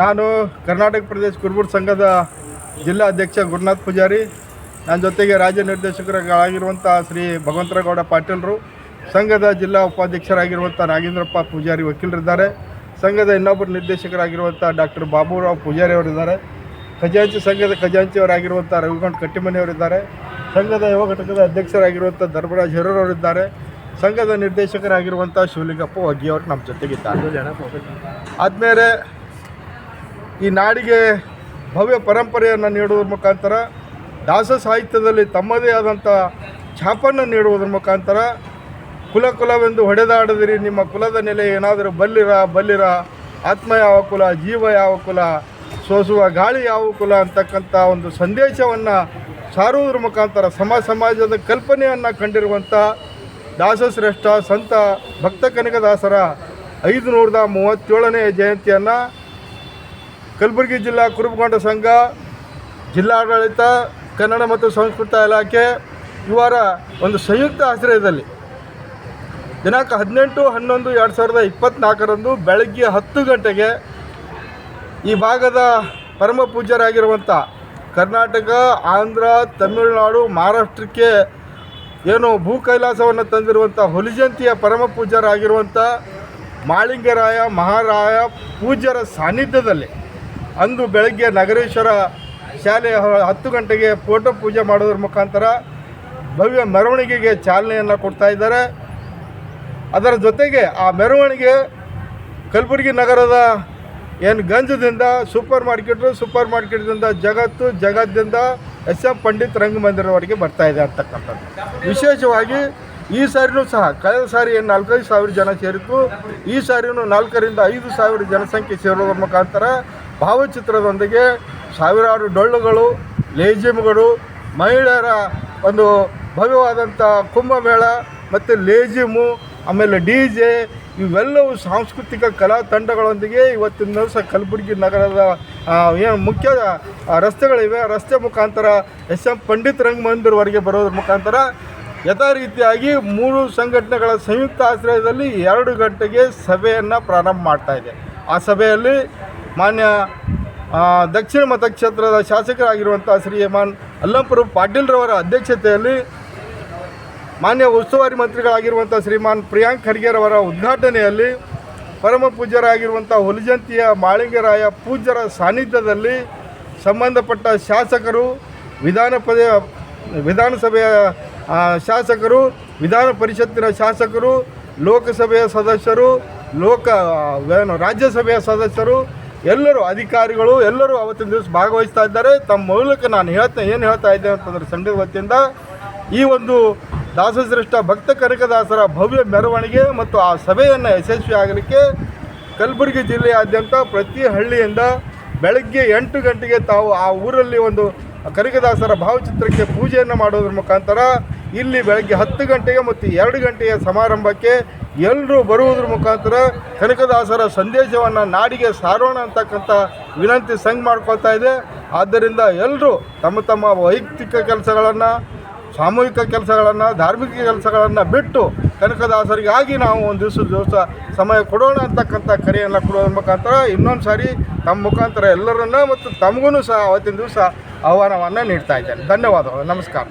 ನಾನು ಕರ್ನಾಟಕ ಪ್ರದೇಶ ಕುರುಬೂರು ಸಂಘದ ಜಿಲ್ಲಾ ಅಧ್ಯಕ್ಷ ಗುರುನಾಥ್ ಪೂಜಾರಿ. ನನ್ನ ಜೊತೆಗೆ ರಾಜ್ಯ ನಿರ್ದೇಶಕರಾಗಿರುವಂಥ ಶ್ರೀ ಭಗವಂತರಗೌಡ ಪಾಟೀಲರು, ಸಂಘದ ಜಿಲ್ಲಾ ಉಪಾಧ್ಯಕ್ಷರಾಗಿರುವಂಥ ನಾಗೇಂದ್ರಪ್ಪ ಪೂಜಾರಿ ವಕೀಲರಿದ್ದಾರೆ. ಸಂಘದ ಇನ್ನೊಬ್ಬರು ನಿರ್ದೇಶಕರಾಗಿರುವಂಥ ಡಾಕ್ಟರ್ ಬಾಬುರಾವ್ ಪೂಜಾರಿ ಅವರಿದ್ದಾರೆ. ಖಜಾಂಚಿ ಸಂಘದ ಖಜಾಂಚಿಯವರಾಗಿರುವಂಥ ರವಿಗೌಂಡ್ ಕಟ್ಟಿಮನೆಯವರಿದ್ದಾರೆ. ಸಂಘದ ಯುವ ಘಟಕದ ಅಧ್ಯಕ್ಷರಾಗಿರುವಂಥ ಧರ್ಮರಾಜ್ ಹೆರೂರವರಿದ್ದಾರೆ ಸಂಘದ ನಿರ್ದೇಶಕರಾಗಿರುವಂಥ ಶಿವಲಿಂಗಪ್ಪ ಒಗ್ಗಿಯವರು ನಮ್ಮ ಜೊತೆಗಿದ್ದಾರೆ. ಆದಮೇಲೆ ಈ ನಾಡಿಗೆ ಭವ್ಯ ಪರಂಪರೆಯನ್ನು ನೀಡುವುದರ ಮುಖಾಂತರ, ದಾಸ ಸಾಹಿತ್ಯದಲ್ಲಿ ತಮ್ಮದೇ ಆದಂಥ ಛಾಪನ್ನು ನೀಡುವುದರ ಮುಖಾಂತರ ಕುಲ ಕುಲವೆಂದು ಹೊಡೆದಾಡದಿರಿ, ನಿಮ್ಮ ಕುಲದ ನೆಲೆ ಏನಾದರೂ ಬಲ್ಲಿರ ಬಲ್ಲಿರ, ಆತ್ಮ ಯಾವ ಕುಲ, ಜೀವ ಯಾವ ಕುಲ, ಸೋಸುವ ಗಾಳಿ ಯಾವ ಕುಲ ಅಂತಕ್ಕಂಥ ಒಂದು ಸಂದೇಶವನ್ನು ಸಾರುವುದರ ಮುಖಾಂತರ ಸಮ ಸಮಾಜದ ಕಲ್ಪನೆಯನ್ನು ಕಂಡಿರುವಂಥ ದಾಸಶ್ರೇಷ್ಠ ಸಂತ, ಭಕ್ತ ಕನಕದಾಸರ ಐದು ನೂರದ ಮೂವತ್ತೇಳನೇ ಜಯಂತಿಯನ್ನು ಕಲಬುರಗಿ ಜಿಲ್ಲಾ ಕುರುಬಗೊಂಡ ಸಂಘ, ಜಿಲ್ಲಾಡಳಿತ, ಕನ್ನಡ ಮತ್ತು ಸಂಸ್ಕೃತ ಇಲಾಖೆ ಇವರ ಒಂದು ಸಂಯುಕ್ತ ಆಶ್ರಯದಲ್ಲಿ ದಿನಾಂಕ ಹದಿನೆಂಟು, ಹನ್ನೊಂದು, ಎರಡು ಸಾವಿರದ ಇಪ್ಪತ್ತ್ನಾಲ್ಕರಂದು ಬೆಳಗ್ಗೆ ಹತ್ತು ಗಂಟೆಗೆ ಈ ಭಾಗದ ಪರಮ ಪೂಜ್ಯರಾಗಿರುವಂಥ ಕರ್ನಾಟಕ, ಆಂಧ್ರ, ತಮಿಳುನಾಡು, ಮಹಾರಾಷ್ಟ್ರಕ್ಕೆ ಏನು ಭೂ ಕೈಲಾಸವನ್ನು ತಂದಿರುವಂಥ ಹುಲಿಜಂತಿಯ ಪರಮ ಪೂಜ್ಯರಾಗಿರುವಂಥ ಮಾಳಿಂಗರಾಯ ಮಹಾರಾಯ ಪೂಜ್ಯರ ಸಾನ್ನಿಧ್ಯದಲ್ಲಿ ಅಂದು ಬೆಳಗ್ಗೆ ನಗರೇಶ್ವರ ಶಾಲೆಯ ಹತ್ತು ಗಂಟೆಗೆ ಫೋಟೋ ಪೂಜೆ ಮಾಡೋದ್ರ ಮುಖಾಂತರ ಭವ್ಯ ಮೆರವಣಿಗೆಗೆ ಚಾಲನೆಯನ್ನು ಕೊಡ್ತಾ ಇದ್ದಾರೆ. ಅದರ ಜೊತೆಗೆ ಆ ಮೆರವಣಿಗೆ ಕಲಬುರಗಿ ನಗರದ ಏನು ಗಂಜದಿಂದ ಸೂಪರ್ ಮಾರ್ಕೆಟು, ಸೂಪರ್ ಮಾರ್ಕೆಟ್ದಿಂದ ಜಗತ್ತು, ಜಗತ್ತಿಂದ ಎಸ್ ಎಂ ಪಂಡಿತ್ ರಂಗಮಂದಿರವರೆಗೆ ಬರ್ತಾ ಇದೆ ಅಂತಕ್ಕಂಥದ್ದು. ವಿಶೇಷವಾಗಿ ಈ ಸಾರಿನೂ ಸಹ ಕಳೆದ ಸಾರಿ ಏನು ನಾಲ್ಕೈದು ಸಾವಿರ ಜನ ಸೇರಿತ್ತು. ಈ ಸಾರಿನೂ ನಾಲ್ಕರಿಂದ ಐದು ಸಾವಿರ ಜನಸಂಖ್ಯೆ ಸೇರೋದ್ರ ಮುಖಾಂತರ ಭಾವಚಿತ್ರದೊಂದಿಗೆ ಸಾವಿರಾರು ಡೊಳ್ಳುಗಳು ಲೇಜಿಮ್ಗಳು ಮಹಿಳೆಯರ ಒಂದು ಭವ್ಯವಾದಂಥ ಕುಂಭಮೇಳ ಮತ್ತು ಲೇಜಿಮು ಆಮೇಲೆ ಡಿ ಜೆ ಇವೆಲ್ಲವೂ ಸಾಂಸ್ಕೃತಿಕ ಕಲಾ ತಂಡಗಳೊಂದಿಗೆ ಇವತ್ತಿನ ದಿವಸ ಕಲಬುರಗಿ ನಗರದ ಏನು ಮುಖ್ಯ ರಸ್ತೆಗಳಿವೆ. ರಸ್ತೆ ಮುಖಾಂತರ ಎಸ್ ಎಂ ಪಂಡಿತ್ ರಂಗಮಂದಿರವರೆಗೆ ಬರೋದ್ರ ಮುಖಾಂತರ ಯಥಾ ರೀತಿಯಾಗಿ ಮೂರು ಸಂಘಟನೆಗಳ ಸಂಯುಕ್ತ ಆಶ್ರಯದಲ್ಲಿ ಎರಡು ಗಂಟೆಗೆ ಸಭೆಯನ್ನು ಪ್ರಾರಂಭ ಮಾಡ್ತಾ ಇದೆ. ಆ ಸಭೆಯಲ್ಲಿ ಮಾನ್ಯ ದಕ್ಷಿಣ ಮತಕ್ಷೇತ್ರದ ಶಾಸಕರಾಗಿರುವಂಥ ಶ್ರೀಮಾನ್ ಅಲ್ಲಂಪುರ ಪಾಟೀಲ್ರವರ ಅಧ್ಯಕ್ಷತೆಯಲ್ಲಿ ಮಾನ್ಯ ಉಸ್ತುವಾರಿ ಮಂತ್ರಿಗಳಾಗಿರುವಂಥ ಶ್ರೀಮಾನ್ ಪ್ರಿಯಾಂಕ್ ಖರ್ಗೆರವರ ಉದ್ಘಾಟನೆಯಲ್ಲಿ ಪರಮ ಪೂಜ್ಯರಾಗಿರುವಂಥ ಹುಲಿಜಂತಿಯ ಮಾಳಿಂಗರಾಯ ಪೂಜ್ಯರ ಸಾನ್ನಿಧ್ಯದಲ್ಲಿ ಸಂಬಂಧಪಟ್ಟ ಶಾಸಕರು, ವಿಧಾನ ವಿಧಾನಸಭೆಯ ಶಾಸಕರು, ವಿಧಾನ ಪರಿಷತ್ತಿನ ಶಾಸಕರು, ಲೋಕಸಭೆಯ ಸದಸ್ಯರು, ಲೋಕ ರಾಜ್ಯಸಭೆಯ ಸದಸ್ಯರು ಎಲ್ಲರೂ ಅಧಿಕಾರಿಗಳು ಎಲ್ಲರೂ ಅವತ್ತಿನ ದಿವಸ ಭಾಗವಹಿಸ್ತಾ ಇದ್ದಾರೆ. ತಮ್ಮ ಮೂಲಕ ನಾನು ಹೇಳ್ತಾ ಏನು ಹೇಳ್ತಾ ಇದ್ದೆ ಅಂತಂದ್ರೆ ಸಂಘದ ವತಿಯಿಂದ ಈ ಒಂದು ದಾಸಶ್ರೇಷ್ಠ ಭಕ್ತ ಕನಕದಾಸರ ಭವ್ಯ ಮೆರವಣಿಗೆ ಮತ್ತು ಆ ಸಭೆಯನ್ನು ಯಶಸ್ವಿ ಆಗಲಿಕ್ಕೆ ಕಲಬುರಗಿ ಜಿಲ್ಲೆಯಾದ್ಯಂತ ಪ್ರತಿ ಹಳ್ಳಿಯಿಂದ ಬೆಳಗ್ಗೆ ಎಂಟು ಗಂಟೆಗೆ ತಾವು ಆ ಊರಲ್ಲಿ ಒಂದು ಕನಕದಾಸರ ಭಾವಚಿತ್ರಕ್ಕೆ ಪೂಜೆಯನ್ನು ಮಾಡೋದ್ರ ಮುಖಾಂತರ ಇಲ್ಲಿ ಬೆಳಗ್ಗೆ ಹತ್ತು ಗಂಟೆಗೆ ಮತ್ತು ಎರಡು ಗಂಟೆಯ ಸಮಾರಂಭಕ್ಕೆ ಎಲ್ಲರೂ ಬರುವುದ್ರ ಮುಖಾಂತರ ಕನಕದಾಸರ ಸಂದೇಶವನ್ನು ನಾಡಿಗೆ ಸಾರೋಣ ಅಂತಕ್ಕಂಥ ವಿನಂತಿ ಸಂಘ ಮಾಡ್ಕೊಳ್ತಾ ಇದೆ. ಆದ್ದರಿಂದ ಎಲ್ಲರೂ ತಮ್ಮ ತಮ್ಮ ವೈಯಕ್ತಿಕ ಕೆಲಸಗಳನ್ನು, ಸಾಮೂಹಿಕ ಕೆಲಸಗಳನ್ನು, ಧಾರ್ಮಿಕ ಕೆಲಸಗಳನ್ನು ಬಿಟ್ಟು ಕನಕದಾಸರಿಗಾಗಿ ನಾವು ಒಂದು ದಿವಸ ದಿವಸ ಸಮಯ ಕೊಡೋಣ ಅಂತಕ್ಕಂಥ ಕರೆಯನ್ನು ಕೊಡೋದ್ರ ಮುಖಾಂತರ ಇನ್ನೊಂದು ಸಾರಿ ತಮ್ಮ ಮುಖಾಂತರ ಎಲ್ಲರನ್ನ ಮತ್ತು ತಮಗೂ ಸಹ ಅವತ್ತಿನ ದಿವಸ ಆಹ್ವಾನವನ್ನು ನೀಡ್ತಾ ಇದ್ದೇನೆ. ಧನ್ಯವಾದಗಳು. ನಮಸ್ಕಾರ.